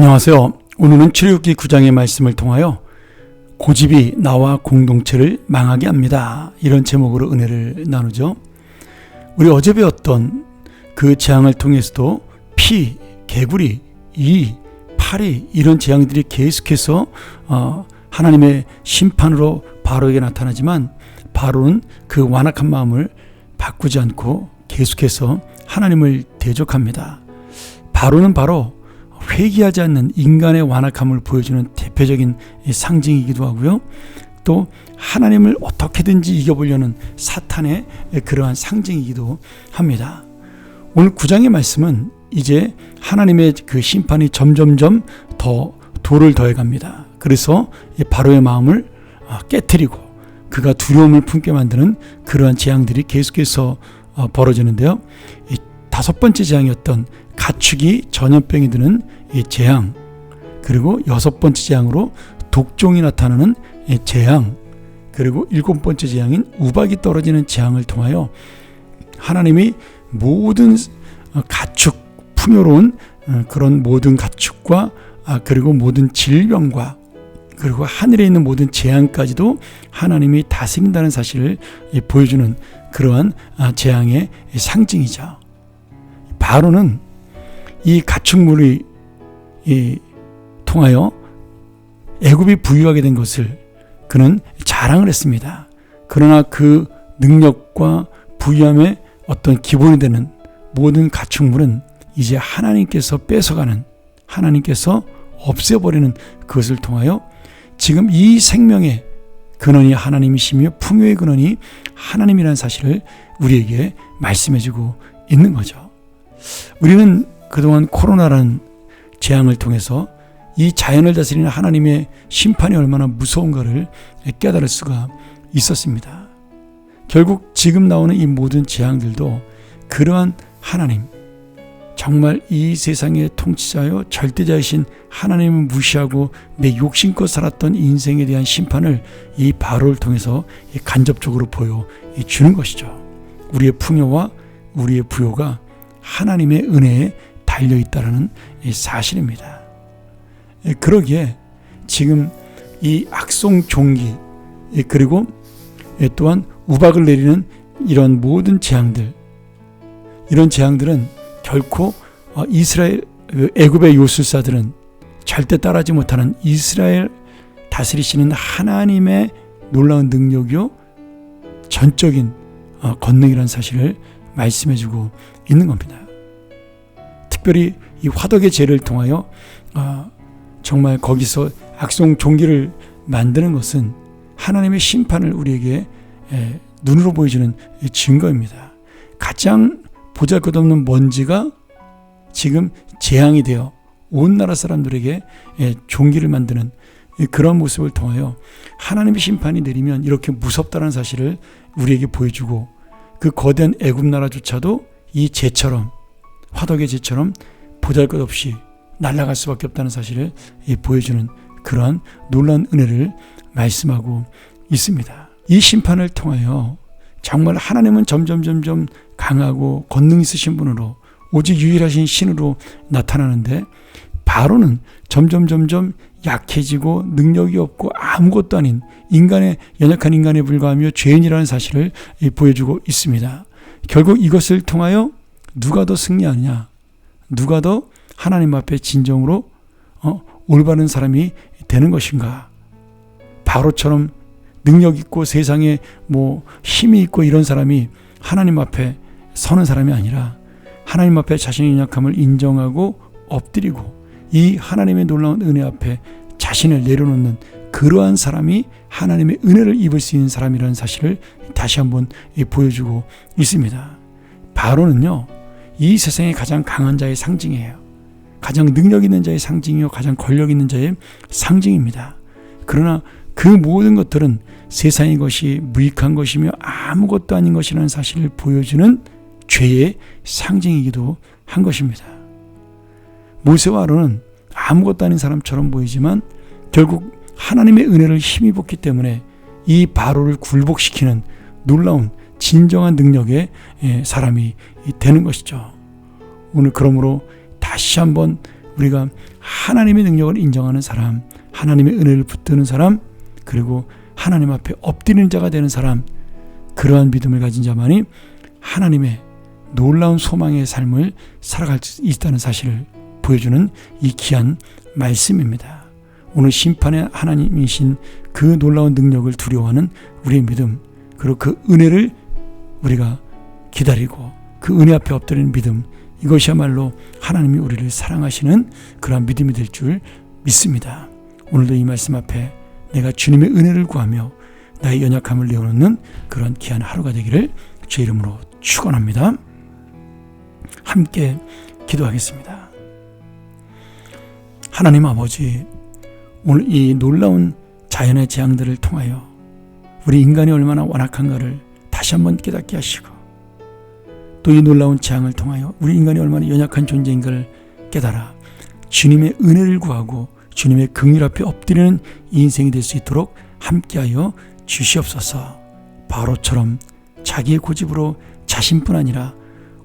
안녕하세요. 오늘은 출애굽기 9장의 말씀을 통하여 고집이 나와 공동체를 망하게 합니다. 이런 제목으로 은혜를 나누죠. 우리 어제 배웠던 그 재앙을 통해서도 피, 개구리, 이, 파리 이런 재앙들이 계속해서 어, 하나님의 심판으로 바로에게 나타나지만 바로는 그 완악한 마음을 바꾸지 않고 계속해서 하나님을 대적합니다. 바로는 바로 회개하지 않는 인간의 완악함을 보여주는 대표적인 상징이기도 하고요. 또 하나님을 어떻게든지 이겨보려는 사탄의 그러한 상징이기도 합니다. 오늘 9장의 말씀은 이제 하나님의 그 심판이 점점점 더 돌을 더해갑니다. 그래서 바로의 마음을 아, 깨뜨리고 그가 두려움을 품게 만드는 그러한 재앙들이 계속해서 어, 벌어지는데요. 다섯 번째 재앙이었던 가축이 전염병이 드는 재앙 그리고 여섯 번째 재앙으로 독종이 나타나는 재앙 그리고 일곱 번째 재앙인 우박이 떨어지는 재앙을 통하여 하나님이 모든 어, 가축 풍요로운 어, 그런 모든 가축과 아, 그리고 모든 질병과 그리고 하늘에 있는 모든 재앙까지도 하나님이 다스린다는 사실을 보여주는 그러한 아, 재앙의 상징이죠. 바로는 이 가축물이 통하여 애굽이 부유하게 된 것을 그는 자랑을 했습니다. 그러나 그 능력과 부유함의 어떤 기본이 되는 모든 가축물은 이제 하나님께서 뺏어가는 하나님께서 없애버리는 그것을 통하여 지금 이 생명의 근원이 하나님이시며 풍요의 근원이 하나님이라는 사실을 우리에게 말씀해주고 있는 거죠. 우리는 그동안 코로나라는 재앙을 통해서 이 자연을 다스리는 하나님의 심판이 얼마나 무서운가를 깨달을 수가 있었습니다. 결국 지금 나오는 이 모든 재앙들도 그러한 하나님, 정말 이 세상의 통치자요 절대자이신 하나님을 무시하고 내 욕심껏 살았던 인생에 대한 심판을 이 바로를 통해서 간접적으로 보여 주는 것이죠. 우리의 풍요와 우리의 부요가 하나님의 은혜에 달려 있다는 사실입니다. 예, 그러기에 지금 이 악송 종기 예, 그리고 예, 또한 우박을 내리는 이런 모든 재앙들 이런 재앙들은 결코 어, 이스라엘 그 애굽의 요술사들은 절대 따라하지 못하는 이스라엘 다스리시는 하나님의 놀라운 능력이요 전적인 어, 권능이라는 사실을 말씀해주고 있는 겁니다. 특별히 이 화덕의 죄를 통하여 어, 정말 거기서 악성 종기를 만드는 것은 하나님의 심판을 우리에게 에, 눈으로 보여주는 증거입니다. 가장 보잘것없는 먼지가 지금 재앙이 되어 온 나라 사람들에게 에, 종기를 만드는 그런 모습을 통하여 하나님의 심판이 내리면 이렇게 무섭다는 사실을 우리에게 보여주고 그 거대한 애굽 나라조차도 이 재처럼 화덕의 재처럼 보잘것없이 날아갈 수밖에 없다는 사실을 보여주는 그러한 놀라운 은혜를 말씀하고 있습니다. 이 심판을 통하여 정말 하나님은 점점 점점 강하고 권능 있으신 분으로 오직 유일하신 신으로 나타나는데 바로는 점점 점점 약해지고 능력이 없고 아무것도 아닌 인간의 연약한 인간에 불과하며 죄인이라는 사실을 보여주고 있습니다. 결국 이것을 통하여 누가 더 승리하느냐? 누가 더 하나님 앞에 진정으로 어, 올바른 사람이 되는 것인가? 바로처럼 능력 있고 세상에 뭐 힘이 있고 이런 사람이 하나님 앞에 서는 사람이 아니라 하나님 앞에 자신의 연약함을 인정하고 엎드리고 이 하나님의 놀라운 은혜 앞에 자신을 내려놓는 그러한 사람이 하나님의 은혜를 입을 수 있는 사람이라는 사실을 다시 한번 보여주고 있습니다. 바로는요, 이 세상에 가장 강한 자의 상징이에요. 가장 능력 있는 자의 상징이요, 가장 권력 있는 자의 상징입니다. 그러나 그 모든 것들은 세상의 것이 무익한 것이며 아무것도 아닌 것이라는 사실을 보여주는 죄의 상징이기도 한 것입니다. 모세와 아론은 아무것도 아닌 사람처럼 보이지만 결국 하나님의 은혜를 힘입었기 때문에 이 바로를 굴복시키는 놀라운 진정한 능력의 예, 사람이 되는 것이죠. 오늘 그러므로 다시 한번 우리가 하나님의 능력을 인정하는 사람, 하나님의 은혜를 붙드는 사람, 그리고 하나님 앞에 엎드리는 자가 되는 사람, 그러한 믿음을 가진 자만이 하나님의 놀라운 소망의 삶을 살아갈 수 있다는 사실을 보여주는 이 귀한 말씀입니다. 오늘 심판의 하나님이신 그 놀라운 능력을 두려워하는 우리의 믿음, 그리고 그 은혜를 우리가 기다리고 그 은혜 앞에 엎드리는 믿음, 이것이야말로 하나님이 우리를 사랑하시는 그러한 믿음이 될 줄 믿습니다. 오늘도 이 말씀 앞에 내가 주님의 은혜를 구하며 나의 연약함을 내어놓는 그런 귀한 하루가 되기를 주 이름으로 축원합니다. 함께 기도하겠습니다. 하나님 아버지, 오늘 이 놀라운 자연의 재앙들을 통하여 우리 인간이 얼마나 완악한가를 다시 한번 깨닫게 하시고 또 이 놀라운 재앙을 통하여 우리 인간이 얼마나 연약한 존재인가를 깨달아 주님의 은혜를 구하고 주님의 긍휼 앞에 엎드리는 인생이 될 수 있도록 함께하여 주시옵소서. 바로처럼 자기의 고집으로 자신뿐 아니라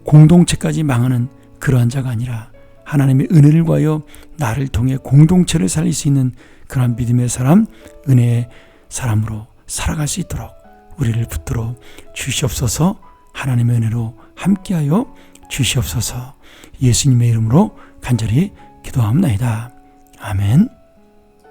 공동체까지 망하는 그러한 자가 아니라 하나님의 은혜를 구하여 나를 통해 공동체를 살릴 수 있는 그러한 믿음의 사람, 은혜의 사람으로 살아갈 수 있도록 우리를 붙들어 주시옵소서 하나님의 은혜로 함께하여 주시옵소서 예수님의 이름으로 간절히 기도합니다. 아멘.